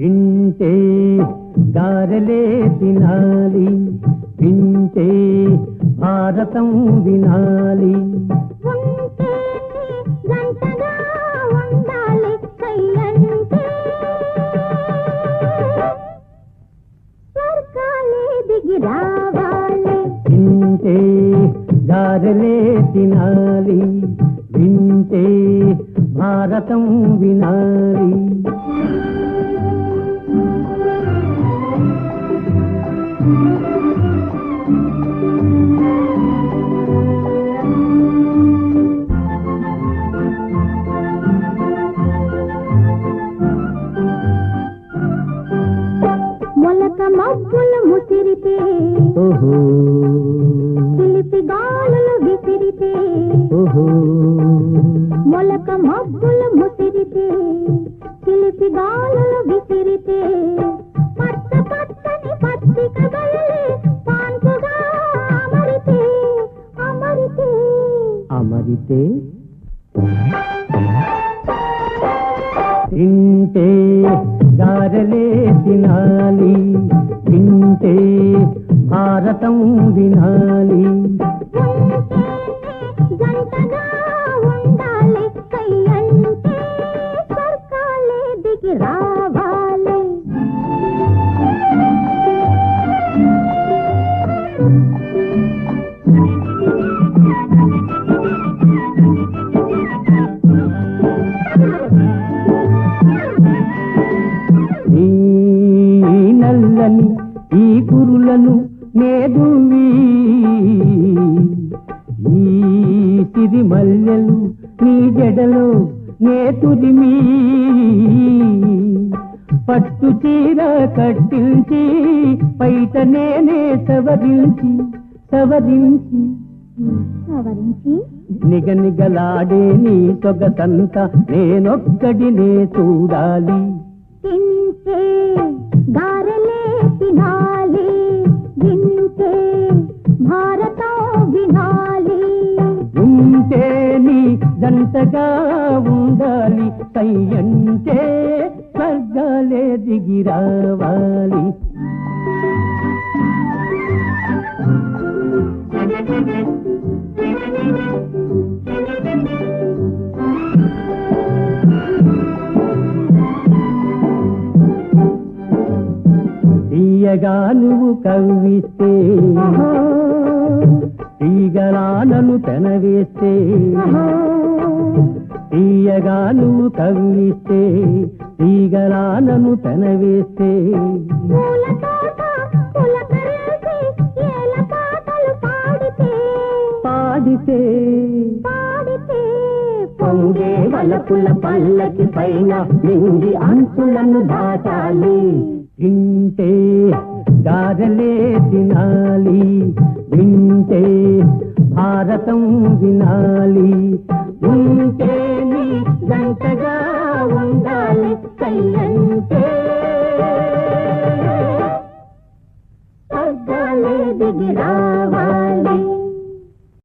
తింటే గారెలే తినాలి వింటే భారతం వినాలి. తింటే గారెలే తినాలి వింటే భారతం వినాలి. మొలక మబ్బులు ముసిరితే చిలిపి గాలులు విసిరితే మొలక మబ్బులు ముసిరితే చిలిపి గాలులు విసిరితే. అమరితే తింటే గారలే తినాలి తింటే భారతం వినాలి. రావ నేదువి ఈ సిరి మల్లెలు నీ జడలో నేతురిమి పట్టు చీర కట్టించి పైట నేనే సవరించి సవరించి. సవరించి? నిగనిగలాడే నీ సొగసంత నేనొక్కడినే చూడాలి. తింటే అంతగా ఉండాలి కయ్యంటే స్వర్గాలే దిగి రావాలి. తీయగా నువ్వు కవ్విస్తే తీగలానను పెనవేస్తే తీయగా నువ్వు కవ్విస్తే తీగలానను పెనవేస్తే. పాడితే. పొంగే వలపుల పల్లకి పైన నింగి అంచులను దాటాలి. తింటే గారెలే తినాలి వింటే భారతం వినాలి. ఉంటే గంటగా ఉండాలి కళ్ళంటే పగ్గాలే దిగిరా